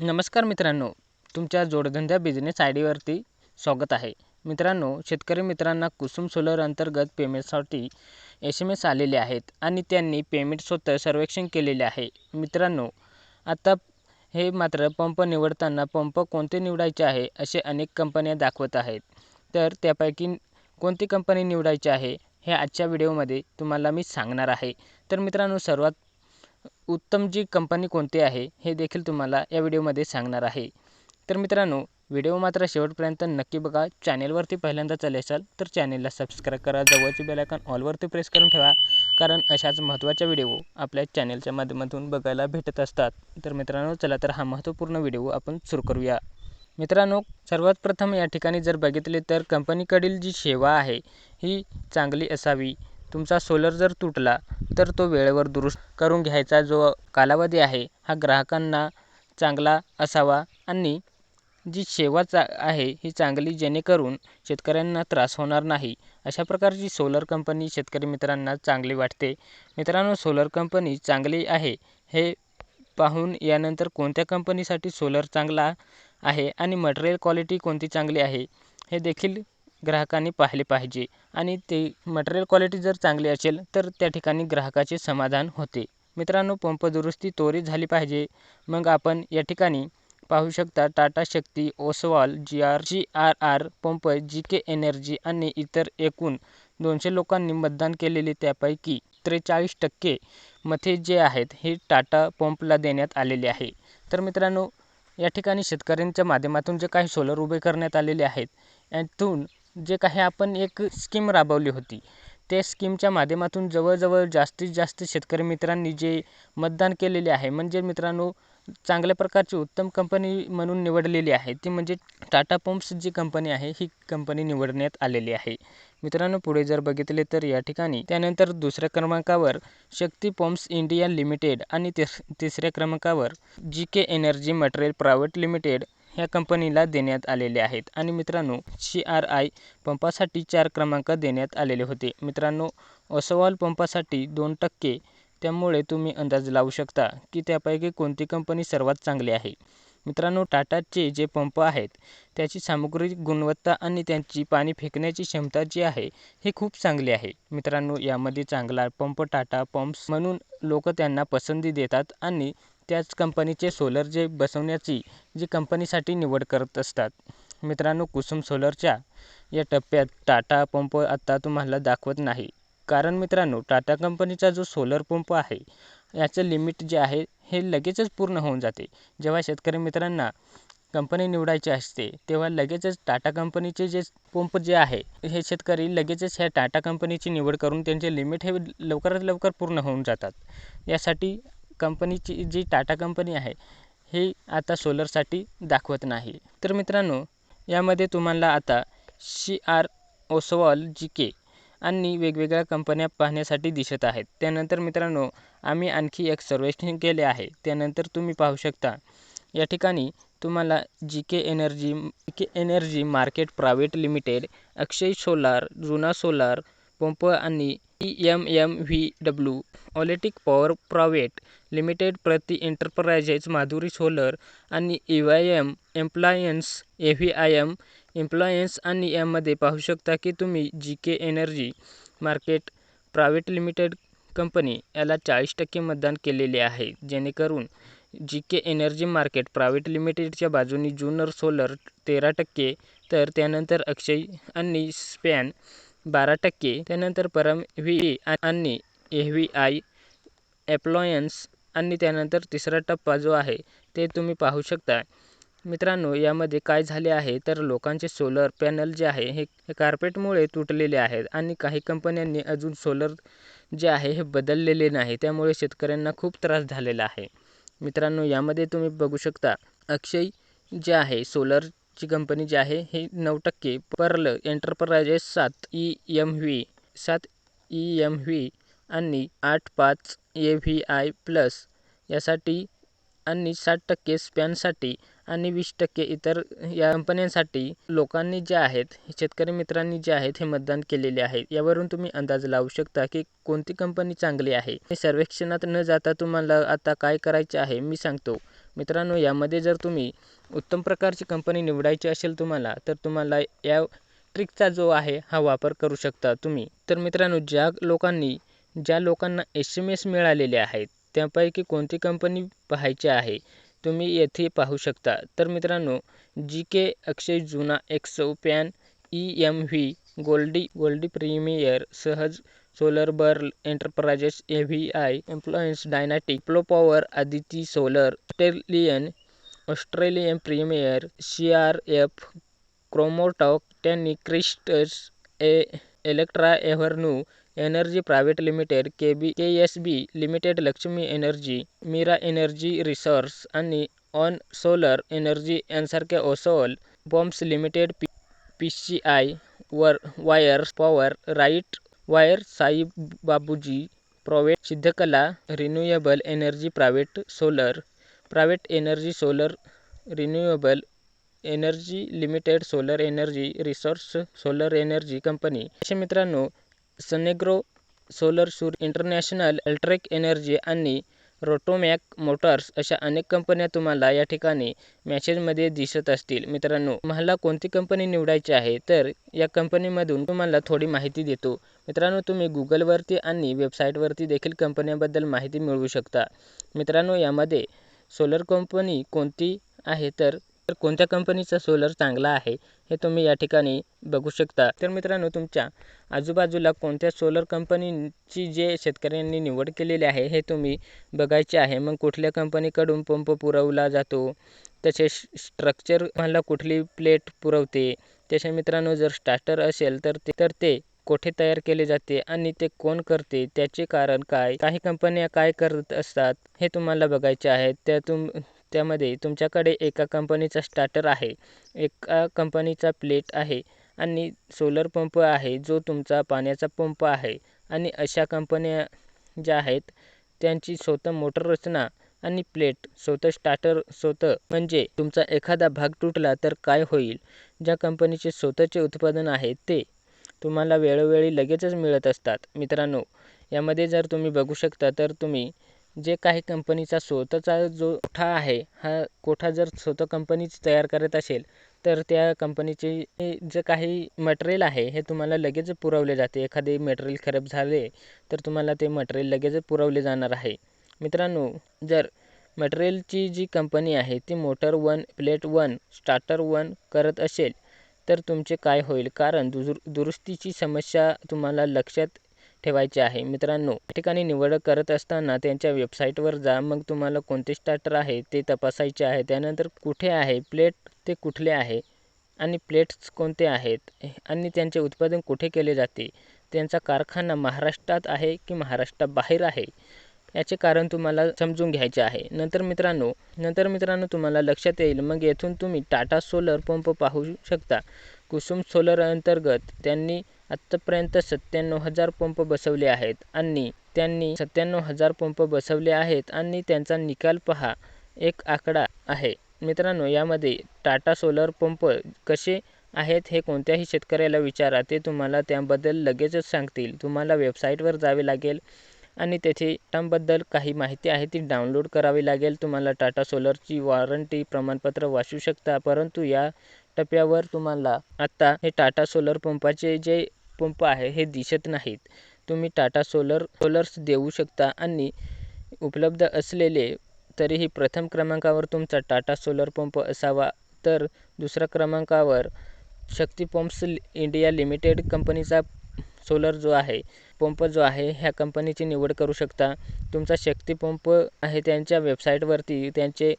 नमस्कार मित्रांनो तुमच्या जोडधंदा बिझनेस आय डीवरती स्वागत आहे. मित्रांनो शेतकरी मित्रांना कुसुम सोलर अंतर्गत पेमेंटसाठी एस एम एस आलेले आहेत आणि त्यांनी पेमेंट स्वतः सर्वेक्षण केलेले आहे. मित्रांनो आता हे मात्र पंप निवडताना पंप कोणते निवडायचे आहे असे अनेक कंपन्या दाखवत आहेत. तर त्यापैकी कोणती कंपनी निवडायची आहे हे आजच्या व्हिडिओमध्ये तुम्हाला मी सांगणार आहे. तर मित्रांनो सर्वात उत्तम जी कंपनी कोणती आहे हे देखील तुम्हाला या व्हिडिओमध्ये सांगणार आहे. तर मित्रांनो व्हिडिओ मात्र शेवटपर्यंत नक्की बघा. चॅनेलवरती पहिल्यांदा चालले असाल तर चॅनेलला सबस्क्राईब करा. जवळची बेलायकॉन ऑलवरती प्रेस करून ठेवा. कारण अशाच महत्त्वाच्या व्हिडिओ आपल्या चॅनेलच्या माध्यमातून बघायला भेटत असतात. तर मित्रांनो चला तर हा महत्त्वपूर्ण व्हिडिओ आपण सुरू करूया. मित्रांनो सर्वात प्रथम या ठिकाणी जर बघितले तर कंपनीकडील जी सेवा आहे ही चांगली असावी. तुमचा सोलर जर तुटला तर तो वेळेवर दुरुस्त करून घ्यायचा जो कालावधी आहे हा ग्राहकांना चांगला असावा आणि जी सेवा चा आहे ही चांगली जेणेकरून शेतकऱ्यांना त्रास होणार नाही. अशा प्रकारची सोलर कंपनी शेतकरी मित्रांना चांगली वाटते. मित्रांनो सोलर कंपनी चांगली आहे हे पाहून यानंतर कोणत्या कंपनीसाठी सोलर चांगला आहे आणि मटेरियल क्वालिटी कोणती चांगली आहे हे देखील ग्राहकांनी पाहिले पाहिजे. आणि ते मटेरियल क्वालिटी जर चांगली असेल तर त्या ठिकाणी ग्राहकाचे समाधान होते. मित्रांनो पंप दुरुस्ती त्वरित झाली पाहिजे. मग आपण या ठिकाणी पाहू शकता Tata Shakti Oswal G R G R R pump G K energy आणि इतर एकूण दोनशे लोकांनी मतदान केलेले त्यापैकी त्रेचाळीस टक्के मते जे आहेत हे टाटा पंपला देण्यात आलेले आहे. तर मित्रांनो या ठिकाणी शेतकऱ्यांच्या माध्यमातून जे काही सोलर उभे करण्यात आलेले आहेत यातून जे काही आपण एक स्कीम राबवली होती त्या स्कीमच्या माध्यमातून जवळजवळ जास्तीत जास्त शेतकरी मित्रांनी जे मतदान केलेले आहे म्हणजे मित्रांनो चांगल्या प्रकारची उत्तम कंपनी म्हणून निवडलेली आहे ती म्हणजे टाटा पंप्स जी कंपनी आहे ही कंपनी निवडण्यात आलेली आहे. मित्रांनो पुढे जर बघितले तर या ठिकाणी त्यानंतर दुसऱ्या क्रमांकावर शक्ती पंप्स इंडिया लिमिटेड आणि तिस तिसऱ्या क्रमांकावर G K energy material private limited ह्या कंपनीला देण्यात आलेले आहेत. आणि मित्रांनो सी आर आय पंपासाठी चार क्रमांक देण्यात आलेले होते. मित्रांनो ओसवाल पंपासाठी दोन टक्के. त्यामुळे तुम्ही अंदाज लावू शकता की त्यापैकी कोणती कंपनी सर्वात चांगली आहे. मित्रांनो टाटाचे जे पंप आहेत त्याची सामग्री गुणवत्ता आणि त्यांची पाणी फेकण्याची क्षमता जी आहे ही खूप चांगली आहे. मित्रांनो यामध्ये चांगला पंप टाटा पंप्स म्हणून लोक त्यांना पसंती देतात आणि त्याच कंपनीचे सोलर जे बसवण्याची जी कंपनीसाठी निवड करत असतात. मित्रांनो कुसुम सोलरच्या या टप्प्यात टाटा पंप आत्ता तुम्हाला दाखवत नाही. कारण मित्रांनो टाटा कंपनीचा जो सोलर पंप आहे याचं लिमिट जे आहे हे लगेचच पूर्ण होऊन जाते. जेव्हा शेतकरी मित्रांना कंपनी निवडायची असते तेव्हा लगेचच टाटा कंपनीचे जे पंप जे आहे हे शेतकरी लगेचच ह्या टाटा कंपनीची निवड करून त्यांचे लिमिट हे लवकरात लवकर पूर्ण होऊन जातात. यासाठी कंपनीची जी टाटा कंपनी आहे हे आता सोलरसाठी दाखवत नाही. तर मित्रांनो यामध्ये तुम्हाला आता C R Oswal G K आणि वेगवेगळ्या कंपन्या पाहण्यासाठी दिसत आहेत. त्यानंतर मित्रांनो आम्ही आणखी एक सर्वेक्षण केले आहे. त्यानंतर तुम्ही पाहू शकता या ठिकाणी तुम्हाला G K energy G K energy market private limited Akshay solar जुना सोलार पंप आणि E M M V W ऑलेटिक power private limited प्रति एंटरप्राइजेस माधुरी सोलर आणि E Y M appliances A V I M appliances आणि यामध्ये पाहू शकता की तुम्ही G K energy market private limited company याला चाळीस टक्के मतदान केलेले आहे. जेणेकरून G K energy market private लिमिटेडच्या बाजूनी जुनर सोलर तेरा टक्के तर त्यानंतर अक्षय आणि स्पॅन बारा टक्के. त्यानंतर परम व्ही आणि ए व्ही आय ॲप्लॉयन्स आणि त्यानंतर तिसरा टप्पा जो आहे ते तुम्ही पाहू शकता. मित्रांनो यामध्ये काय झाले आहे तर लोकांचे सोलर पॅनल जे आहे हे कार्पेटमुळे तुटलेले आहेत आणि काही कंपन्यांनी अजून सोलर जे आहे हे बदललेले नाही. त्यामुळे शेतकऱ्यांना खूप त्रास झालेला आहे. मित्रांनो यामध्ये तुम्ही बघू शकता अक्षय जे आहे सोलर ची कंपनी जी आहे हे नऊ टक्के पर्ल एंटरप्राइजेस सात ई एम व्ही सात ई एम व्ही आणि आठ पाच ए व्ही आय प्लस यासाठी आणि साठ टक्के स्पॅनसाठी आणि वीस टक्के इतर या कंपन्यांसाठी लोकांनी जे आहेत शेतकरी मित्रांनी जे आहेत हे मतदान केलेले आहे यावरून तुम्ही अंदाज लावू शकता की कोणती कंपनी चांगली आहे. हे सर्वेक्षणात न जाता तुम्हाला आता काय करायचे आहे मी सांगतो. मित्रांनो यामध्ये जर तुम्ही उत्तम प्रकारची कंपनी निवडायची असेल तुम्हाला तर तुम्हाला या ट्रिकचा जो आहे हा वापर करू शकता तुम्ही. तर मित्रांनो ज्या लोकांनी ज्या लोकांना एस एम एस मिळालेले आहेत त्यापैकी कोणती कंपनी पाहायची आहे तुम्ही येथे पाहू शकता. तर मित्रांनो जी के अक्षय जुना एक्सो pan E M V Goldi Goldi premier Sahaj solar बर्ल enterprises A V I इन्फ्लुएन्स डायनाटिक प्लो power Aditi solar Australian Australian premier C R F क्रोमोटॉक त्यांनी क्रिस्टस A Electra एव्हर्नू energy private limited K B K S B limited Laxmi energy Meera energy resource आणि on solar energy यांसारख्या ओसोल बॉम्ब्स limited P वर wires power right wire Sai Babuji private Siddhkala renewable energy private solar private energy solar renewable energy limited solar energy resource solar energy company असे मित्रांनो सनेग्रो solar सूर international अल्ट्रेक energy आणि रोटोमॅक मोटर्स अशा अनेक कंपन्या तुम्हाला या ठिकाणी मॅसेजमध्ये दिसत असतील. मित्रांनो तुम्हाला कोणती कंपनी निवडायची आहे तर या कंपनीमधून तुम्हाला थोडी माहिती देतो. मित्रांनो तुम्ही गुगलवरती आणि वेबसाईटवरती देखील कंपन्याबद्दल माहिती मिळवू शकता. मित्रांनो यामध्ये सोलर कंपनी कोणती आहे तर तर कोणत्या कंपनीचा सोलर चांगला आहे हे तुम्ही या ठिकाणी बघू शकता. तर मित्रांनो तुमच्या आजूबाजूला कोणत्या सोलर कंपनीची जे शेतकऱ्यांनी निवड केलेली आहे हे तुम्ही बघायचे आहे. मग कुठल्या कंपनीकडून पंप पुरवला जातो तसेच स्ट्रक्चर मला कुठली प्लेट पुरवते त्याच्या मित्रांनो जर स्टार्टर असेल तर ते तर ते कोठे तयार केले जाते आणि ते कोण करते त्याचे कारण काय काही कंपन्या काय करत असतात हे तुम्हाला बघायचे आहे. त्यातून त्यामध्ये तुमच्याकडे एका कंपनीचा स्टार्टर आहे एका कंपनीचा प्लेट आहे आणि सोलर पंप आहे जो तुमचा पाण्याचा पंप आहे आणि अशा कंपन्या ज्या आहेत त्यांची स्वतः मोटर रचना आणि प्लेट स्वतः स्टार्टर स्वतः म्हणजे तुमचा एखादा भाग तुटला तर काय होईल? ज्या कंपनीचे स्वतःचे उत्पादन आहे ते तुम्हाला वेळोवेळी लगेचच मिळत असतात. मित्रांनो यामध्ये जर तुम्ही बघू शकता तर तुम्ही जे काही कंपनीचा स्वतःचा जो कोठा आहे हा कोठा जर स्वतः कंपनीच तयार करत असेल तर त्या कंपनीचे जे काही मटेरियल आहे हे तुम्हाला लगेच पुरवले जाते. एखादे मटेरियल खराब झाले तर तुम्हाला ते मटेरियल लगेच पुरवले जाणार आहे. मित्रांनो जर मटेरियलची जी कंपनी आहे ती motor one plate one starter one करत असेल तर तुमचे काय होईल? कारण दुजुर दुरुस्तीची समस्या तुम्हाला लक्षात ठेवायचे आहे. मित्रांनो या ठिकाणी निवड करत असताना त्यांच्या वेबसाईटवर जा. मग तुम्हाला कोणते स्टार्टर आहे ते तपासायचे आहे. त्यानंतर कुठे आहे प्लेट ते कुठले आहे आणि प्लेट्स कोणते आहेत आणि त्यांचे उत्पादन कुठे केले जाते? त्यांचा कारखाना महाराष्ट्रात आहे की महाराष्ट्राबाहेर आहे? याचे कारण तुम्हाला समजून घ्यायचे आहे. नंतर मित्रांनो नंतर मित्रांनो तुम्हाला लक्षात येईल. मग येथून तुम्ही टाटा सोलर पंप पाहू शकता. कुसुम सोलर अंतर्गत त्यांनी आत्तापर्यंत सत्त्याण्णव हजार पंप बसवले आहेत आणि त्यांनी सत्त्याण्णव हजार पंप बसवले आहेत आणि त्यांचा निकाल पहा. एक आकडा आहे. मित्रांनो यामध्ये टाटा सोलर पंप कसे आहेत हे कोणत्याही शेतकऱ्याला विचारा. ते तुम्हाला त्याबद्दल लगेचच सांगतील. तुम्हाला वेबसाईटवर जावे लागेल आणि तेथे टांबद्दल काही माहिती आहे ती डाउनलोड करावी लागेल. तुम्हाला टाटा सोलरची वॉरंटी प्रमाणपत्र वाचू शकता परंतु या टप्प्यावर तुम्हाला आत्ता हे टाटा सोलर पंपाचे जे पंप आहे हे दिसत नाहीत. तुम्ही टाटा सोलर सोलर्स देऊ शकता आणि उपलब्ध असलेले तरीही प्रथम क्रमांकावर तुमचा टाटा सोलर पंप असावा. तर दुसऱ्या क्रमांकावर शक्ती पंप्स इंडिया लिमिटेड कंपनीचा सोलर जो आहे पंप जो आहे ह्या कंपनीची निवड करू शकता. तुमचा शक्ती पंप आहे त्यांच्या वेबसाईटवरती त्यांचे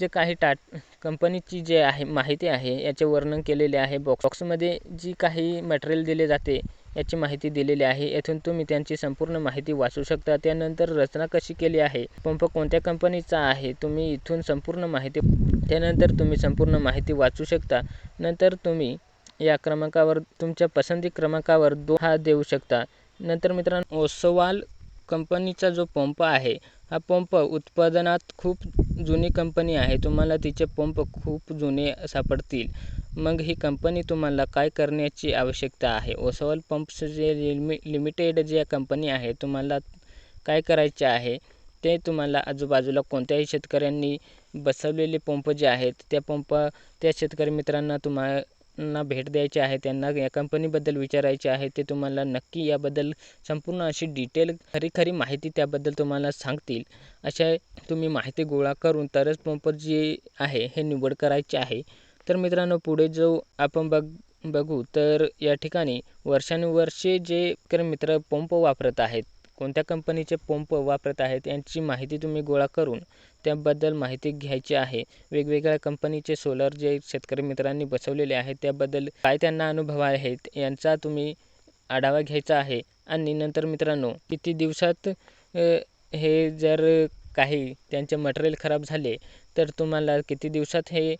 जे काही टाट कंपनीची जे आहे माहिती आहे याचे वर्णन केलेले आहे. बॉक्समध्ये जी काही मटेरियल दिले जाते याची माहिती दिलेली आहे. येथून तुम्ही त्यांची संपूर्ण माहिती वाचू शकता. त्यानंतर रचना कशी केली आहे? पंप कोणत्या कंपनीचा आहे? तुम्ही इथून संपूर्ण माहिती त्यानंतर तुम्ही संपूर्ण माहिती वाचू शकता. नंतर तुम्ही या क्रमांकावर तुमच्या पसंती क्रमांकावर दो हा देऊ शकता. नंतर मित्रांनो ओसवाल कंपनीचा जो पंप आहे हा पंप उत्पादनात खूप जुनी कंपनी आहे तुम्हाला तिचे पंप खूप जुने सापडतील. मग ही कंपनी तुम्हाला काय करण्याची आवश्यकता आहे? ओसवाल पंप्स जे लिमि लिमिटेड जे कंपनी आहे तुम्हाला काय करायचे आहे? ते तुम्हाला आजूबाजूला कोणत्याही शेतकऱ्यांनी बसवलेले पंप जे आहेत त्या पंप त्या शेतकरी मित्रांना तुम्हा ना भेट द्यायची आहे त्यांना या कंपनीबद्दल विचारायचे आहे ते तुम्हाला नक्की याबद्दल संपूर्ण अशी डिटेल खरी खरी माहिती त्याबद्दल तुम्हाला सांगतील. अशा तुम्ही माहिती गोळा करून तरच पंप जे आहे हे निवड करायचे आहे. तर मित्रांनो पुढे जो आपण बघ बघू. तर या ठिकाणी वर्षानुवर्षे जे शेतकरी मित्र पंप वापरत आहेत कोणत्या कंपनीचे पंप वापरत आहेत यांची माहिती तुम्ही गोळा करून त्याबद्दल माहिती घ्यायची आहे. वेगवेगळ्या कंपनीचे सोलर जे शेतकरी मित्रांनी बसवलेले आहेत त्याबद्दल काय त्यांना अनुभव आहेत यांचा तुम्ही आढावा घ्यायचा आहे. आणि नंतर मित्रांनो किती दिवसात हे जर काही त्यांचे मटेरियल खराब झाले तर तुम्हाला किती दिवसात हे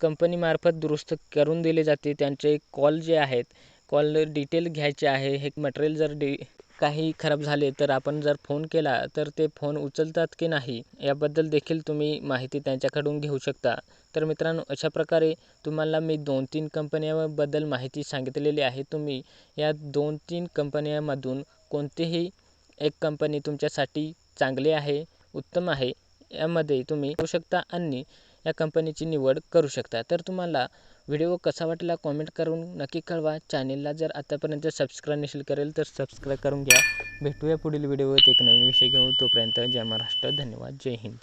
कंपनीमार्फत दुरुस्त करून दिले जाते? त्यांचे कॉल जे आहेत कॉल डिटेल घ्यायचे आहे. हे मटेरियल जर डि काही खराब झाले तर आपण जर फोन केला तर ते फोन उचलतात की नाही याबद्दल देखील तुम्ही माहिती त्यांच्याकडून घेऊ शकता. तर मित्रांनो अशा प्रकारे तुम्हाला मी दोन तीन कंपन्याबद्दल माहिती सांगितलेली आहे. तुम्ही या दोन तीन कंपन्यामधून कोणतीही एक कंपनी तुमच्यासाठी चांगली आहे उत्तम आहे यामध्ये तुम्ही करू शकता आणि या कंपनीची निवड करू शकता. तर तुम्हाला व्हिडिओ कसा वाटला कॉमेंट करून नक्की कळवा. चॅनेलला जर आतापर्यंत सबस्क्राईब नसेल करेल तर सबस्क्राईब करून घ्या. भेटूया पुढील व्हिडिओत एक नवीन विषय घेऊन. तोपर्यंत जय महाराष्ट्र. धन्यवाद. जय हिंद.